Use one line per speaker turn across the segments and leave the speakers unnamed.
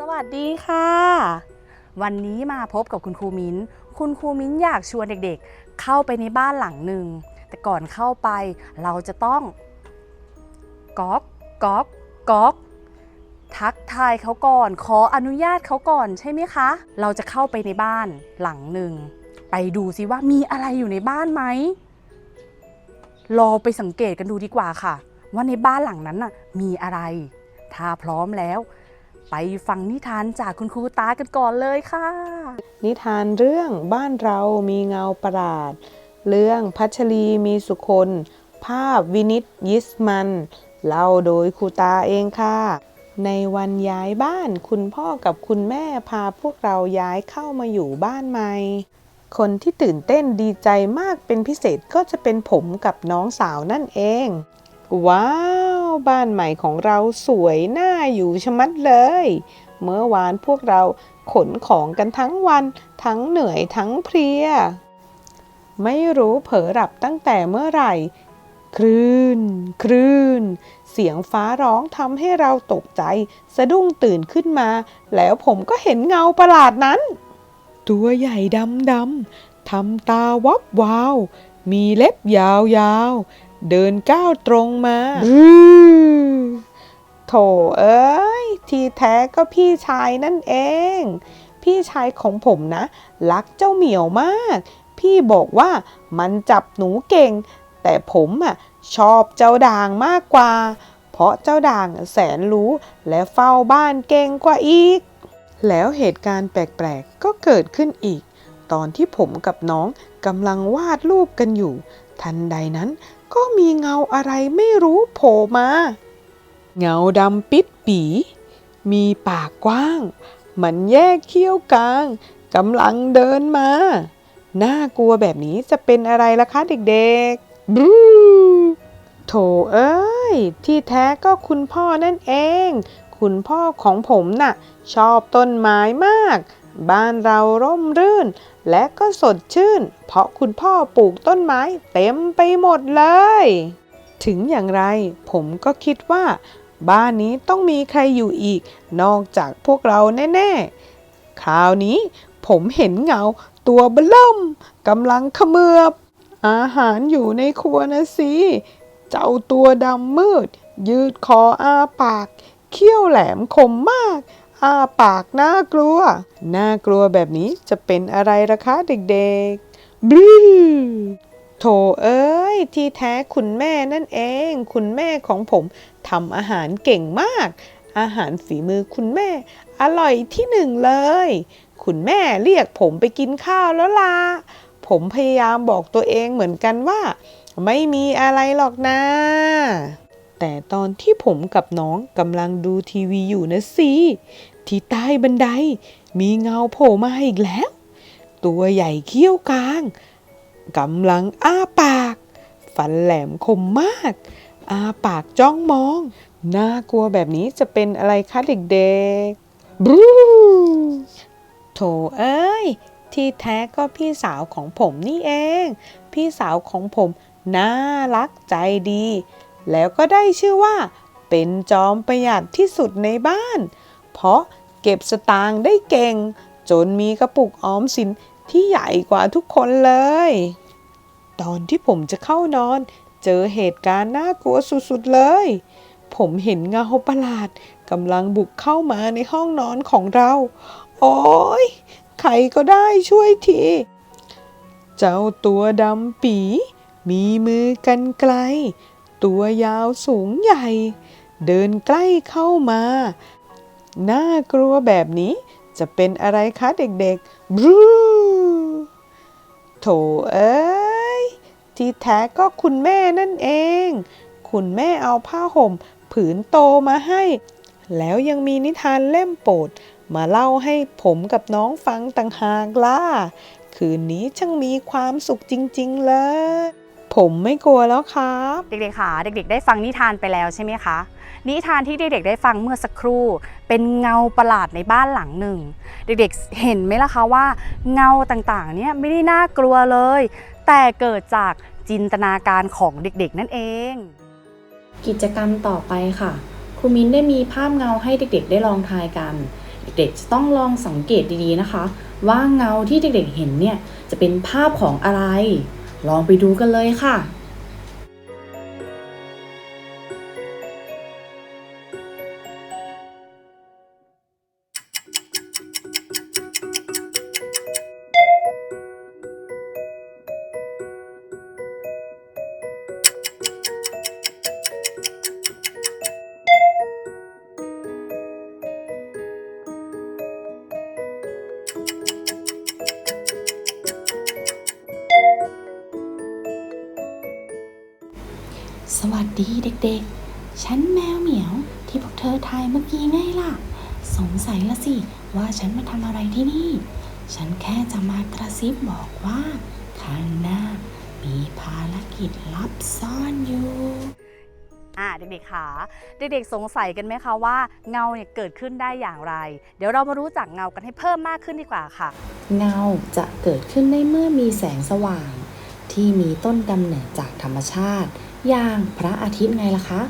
สวัสดีค่ะ วันนี้มาพบกับคุณครูมิ้น คุณครูมิ้นอยากชวนเด็กๆ เข้าไปในบ้านหลังหนึ่ง แต่ก่อนเข้าไปเราจะต้องก๊อกก๊อกก๊อกทักทายเขาก่อน ขออนุญาตเขาก่อนใช่ไหมคะ เราจะเข้าไปในบ้านหลังหนึ่ง ไปดูซิว่ามีอะไรอยู่ในบ้านไหมรอไปสังเกตกันดูดีกว่าค่ะ ว่าในบ้านหลังนั้นน่ะมีอะไร ถ้าพร้อมแล้ว ไปฟังนิทานจากคุณครูตากันก่อนเลยค่ะ
นิทานเรื่องบ้านเรามีเงาประหลาด เรื่องพัชรีมีสุคน ภาพวินิตยิสมันเล่าโดยครูตาเองค่ะ ในวันย้ายบ้านคุณพ่อกับคุณแม่พาพวกเราย้ายเข้ามาอยู่บ้านใหม่ คนที่ตื่นเต้นดีใจมากเป็นพิเศษก็จะเป็นผมกับน้องสาวนั่นเอง ว้าว บ้านใหม่ของเราสวยน่าอยู่ชะมัดเลย เมื่อวานพวกเราขนของกันทั้งวัน ทั้งเหนื่อยทั้งเพลีย ไม่รู้เผลอหลับตั้งแต่เมื่อไหร่ คลื่น คลื่น เสียงฟ้าร้องทำให้เราตกใจ สะดุ้งตื่นขึ้นมา แล้วผมก็เห็นเงาประหลาดนั้น ตัวใหญ่ดำดำทำตาวับวาว มีเล็บยาวๆ เดินก้าวตรงมาโถเอ้ย ที่แท้ก็พี่ชายนั่นเอง พี่ชายของผมนะ รักเจ้าเหมียวมาก พี่บอกว่ามันจับหนูเก่ง แต่ผมอะชอบเจ้าด่างมากกว่า เพราะเจ้าด่างแสนรู้และเฝ้าบ้านเก่งกว่าอีก แล้วเหตุการณ์แปลกๆ ก็เกิดขึ้นอีก ตอนที่ผมกับน้องกำลังวาดรูปกันอยู่ ทันใดนั้น ก็มีเงาอะไรไม่รู้โผล่มา เงาดำปิดปี มีปากกว้าง มันแยกเขี้ยวกลางกำลังเดินมา น่ากลัวแบบนี้จะเป็นอะไรล่ะคะเด็กๆบูโถเอ้ย ที่แท้ก็คุณพ่อนั่นเอง คุณพ่อของผมน่ะ ชอบต้นไม้มาก บ้านเราร่มรื่น และก็สดชื่น เพราะคุณพ่อปลูกต้นไม้เต็มไปหมดเลย ถึงอย่างไรผมก็คิดว่า บ้านนี้ต้องมีใครอยู่อีก นอกจากพวกเราแน่ๆ คราวนี้ผมเห็นเงาตัวเบล่มกำลังขมือบ อาหารอยู่ในครัวนะสิ เจ้าตัวดำมืด ยืดคออาปาก เขี้ยวแหลมคมมาก อ้าปากน่ากลัว น่ากลัวแบบนี้จะเป็นอะไรล่ะคะเด็กๆบลูโถเอ้ย ที่แท้คุณแม่นั่นเอง คุณแม่ของผมทำอาหารเก่งมาก อาหารฝีมือคุณแม่ อร่อยที่หนึ่งเลย คุณแม่เรียกผมไปกินข้าวแล้วล่ะผมพยายามบอกตัวเองเหมือนกันว่า ไม่มีอะไรหรอกนะ แต่ตอนที่ผมกับน้องกำลังดูทีวีอยู่นะสิที่ใต้บันได มีเงาโผล่มาอีกแล้ว ตัวใหญ่เขี้ยวกลางกำลังอ้าปาก ฟันแหลมคมมาก อ้าปากจ้องมอง น่ากลัวแบบนี้จะเป็นอะไรคะเด็กๆบรูโถเอ้ย ที่แท้ก็พี่สาวของผมนี่เอง พี่สาวของผมน่ารักใจดี แล้วก็ได้ชื่อว่า เป็นจอมประหยัดที่สุดในบ้าน เพราะเก็บสตางค์ได้เก่ง จนมีกระปุกออมสินที่ใหญ่กว่าทุกคนเลย ตอนที่ผมจะเข้านอน เจอเหตุการณ์น่ากลัวสุดๆเลย ผมเห็นเงาประหลาดกำลังบุกเข้ามาในห้องนอนของเรา โอ้ยใครก็ได้ช่วยที เจ้าตัวดำปี มีมือกันไกล ตัวยาวสูงใหญ่ เดินใกล้เข้ามา น่ากลัวแบบนี้จะเป็นอะไรคะเด็กๆบรูโถเอ้ย ที่แท้ก็คุณแม่นั่นเอง คุณแม่เอาผ้าห่ม ผืนโตมาให้ แล้วยังมีนิทานเล่มโปรด มาเล่าให้ผมกับน้องฟังต่างหากล่ะ คืนนี้ช่างมีความสุขจริง ๆ เลย ผมไม่กลัวแล้วครับ
เด็กๆค่ะเด็กๆ ได้ฟังนิทานไปแล้วใช่ไหมคะ นิทานที่เด็กๆได้ฟังเมื่อสักครู่ เป็นเงาประหลาดในบ้านหลังหนึ่ง เด็กๆ เห็นไหมล่ะคะว่าเงาต่างๆ เนี่ยไม่ได้น่ากลัวเลย แต่เกิดจากจินตนาการของเด็กๆ นั่นเอง
กิจกรรมต่อไปค่ะ ครูมิ้นได้มีภาพเงาให้เด็กๆ ได้ลองทายกันเเด็
กๆ จะต้องลองสังเกตดีๆ นะคะ ว่าเงาที่เด็กๆ เห็นเนี่ยจะเป็นภาพของอะไร ลองไปดูกันเลยค่ะ สวัสดีเด็กๆ ฉันแมวเหมียวที่พวกเธอทายเมื่อกี้ไงล่ะ สงสัยละสิว่าฉันมาทำอะไรที่นี่ ฉันแค่จะมากระซิบบอกว่า ข้างหน้ามีภารกิจลับซ่อนอยู่
อ่าเด็กๆค่ะเด็กๆสงสัยกันไหมคะว่าเงาเนี่ยเกิดขึ้นได้อย่างไร เดี๋ยวเรามารู้จักเงากันให้เพิ่มมากขึ้นดีกว่าค่ะ
เงาจะเกิดขึ้นได้เมื่อมีแสงสว่าง ที่มีต้นกำเนิดจากธรรมชาติ อย่างพระอาทิตย์ไงล่ะคะ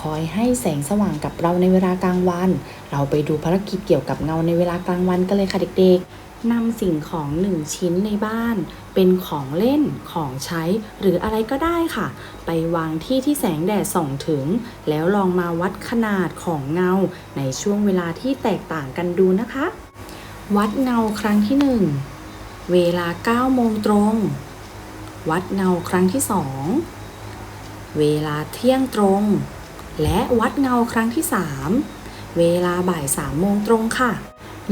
คอยให้แสงสว่างกับเราในเวลากลางวัน เราไปดูภารกิจเกี่ยวกับเงาในเวลากลางวันกันเลยค่ะเด็กๆนำสิ่งของหนึ่งชิ้นในบ้าน เป็นของเล่นของใช้ หรืออะไรก็ได้ค่ะ ไปวางที่ที่แสงแดดส่องถึง แล้วลองมาวัดขนาดของเงา ในช่วงเวลาที่แตกต่างกันดูนะคะ วัดเงาครั้งที่หนึ่งเวลา9โมงตรง วัดเงาครั้งที่2เวลาเที่ยงตรง และวัดเงาครั้งที่3เวลาบ่าย3โมงตรงค่ะ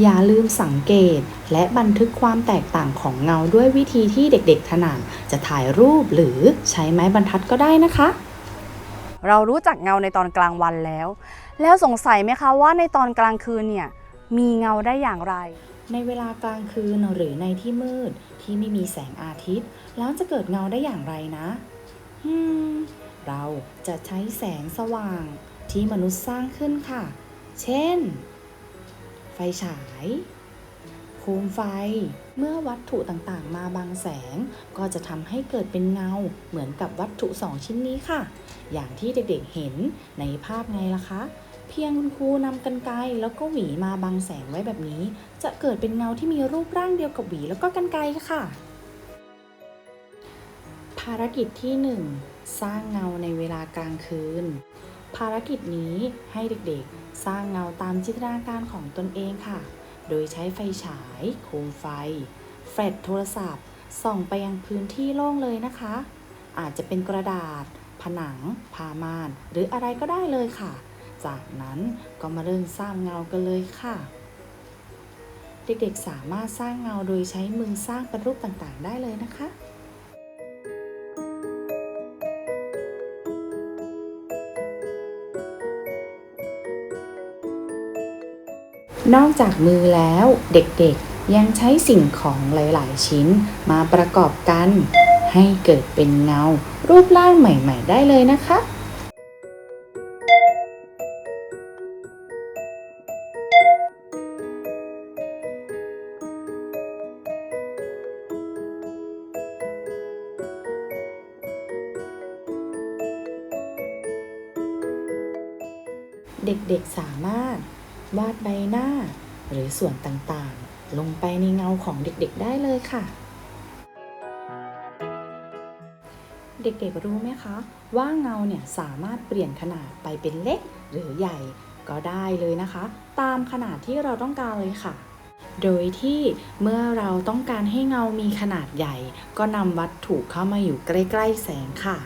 อย่าลืมสังเกตและบันทึกความแตกต่างของเงาด้วยวิธีที่เด็กๆถนัดจะถ่ายรูปหรือใช้ไม้บรรทัดก็ได้นะคะ
เรารู้จักเงาในตอนกลางวันแล้ว แล้วสงสัยไหมคะว่าในตอนกลางคืนเนี่ยมีเงาได้อย่างไร
ในเวลากลางคืนหรือในที่มืดที่ไม่มีแสงอาทิตย์ แล้วจะเกิดเงาได้อย่างไรนะอืมเราจะใช้แสงสว่างที่มนุษย์สร้างขึ้นค่ะ เช่น ไฟฉายโคมไฟ เมื่อวัตถุต่างๆ มาบังแสง ก็จะทำให้เกิดเป็นเงาเหมือนกับวัตถุสองชิ้นนี้ค่ะ อย่างที่เด็กๆเห็นในภาพไงล่ะคะ เพียงคุณครูนำกันไกรแล้วก็หวีมาบังแสงไว้แบบนี้ จะเกิดเป็นเงาที่มีรูปร่างเดียวกับหวีแล้วก็กันไกรค่ะภารกิจที่ 1 สร้างเงาในเวลากลางคืน ภารกิจนี้ให้เด็กๆ สร้างเงาตามจินตนาการของตนเองค่ะ โดยใช้ไฟฉาย โคมไฟ แฟลชโทรศัพท์ ส่องไปยังพื้นที่โล่งเลยนะคะ อาจจะเป็นกระดาษ ผนังผ้าม่าน หรืออะไรก็ได้เลยค่ะ จากนั้นก็มาเริ่มสร้างเงากันเลยค่ะ เด็กๆสามารถสร้างเงาโดยใช้มือสร้างเป็นรูปต่างๆ ได้เลยนะคะ นอกจากมือแล้วเด็กๆยังใช้สิ่งของหลายๆ ชิ้นมาประกอบกัน ให้เกิดเป็นเงา รูปร่างใหม่ ๆ ได้เลยนะคะเด็กๆสามารถ วาดใบหน้า หรือส่วนต่างๆ ลงไปในเงาของเด็กๆได้เลยค่ะ เด็กๆรู้ไหมคะ ว่าเงาเนี่ยสามารถเปลี่ยนขนาดไปเป็นเล็กหรือใหญ่ก็ได้เลยนะคะ ตามขนาดที่เราต้องการเลยค่ะ โดยที่เมื่อเราต้องการให้เงามีขนาดใหญ่ ก็นำวัตถุเข้ามาอยู่ใกล้ ๆ แสงค่ะ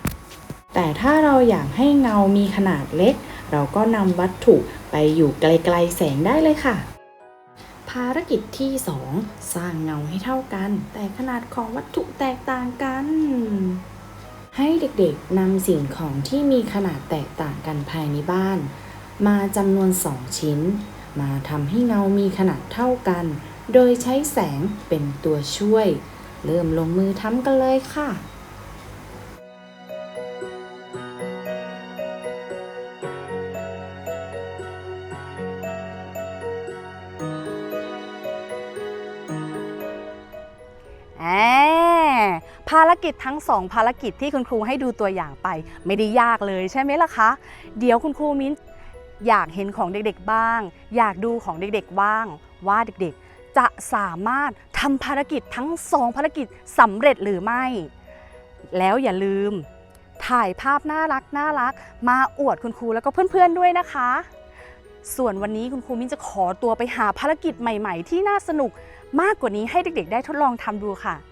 แต่ถ้าเราอยากให้เงามีขนาดเล็ก เราก็นำวัตถุไปอยู่ไกลๆแสงได้เลยค่ะ ภารกิจที่ 2 สร้างเงาให้เท่ากัน แต่ขนาดของวัตถุแตกต่างกัน ให้เด็กๆนำสิ่งของที่มีขนาดแตกต่างกันภายในบ้าน มาจำนวน 2 ชิ้น มาทำให้เงามีขนาดเท่ากัน โดยใช้แสงเป็นตัวช่วย เริ่มลงมือทำกันเลยค่ะ
ภารกิจทั้งสองภารกิจที่คุณครูให้ดูตัวอย่างไป ไม่ได้ยากเลยใช่ไหมล่ะคะ เดี๋ยวคุณครูมิ้นอยากเห็นของเด็กๆบ้าง อยากดูของเด็กๆบ้าง ว่าเด็กๆ จะสามารถทำภารกิจทั้งสองภารกิจสำเร็จหรือไม่ แล้วอย่าลืม ถ่ายภาพน่ารักน่ารัก มาอวดคุณครูแล้วก็เพื่อนๆด้วยนะคะ ส่วนวันนี้คุณครูมิ้นจะขอตัวไปหาภารกิจใหม่ ๆ ที่น่าสนุกมากกว่านี้ให้เด็กๆ ได้ทดลองทำดูค่ะ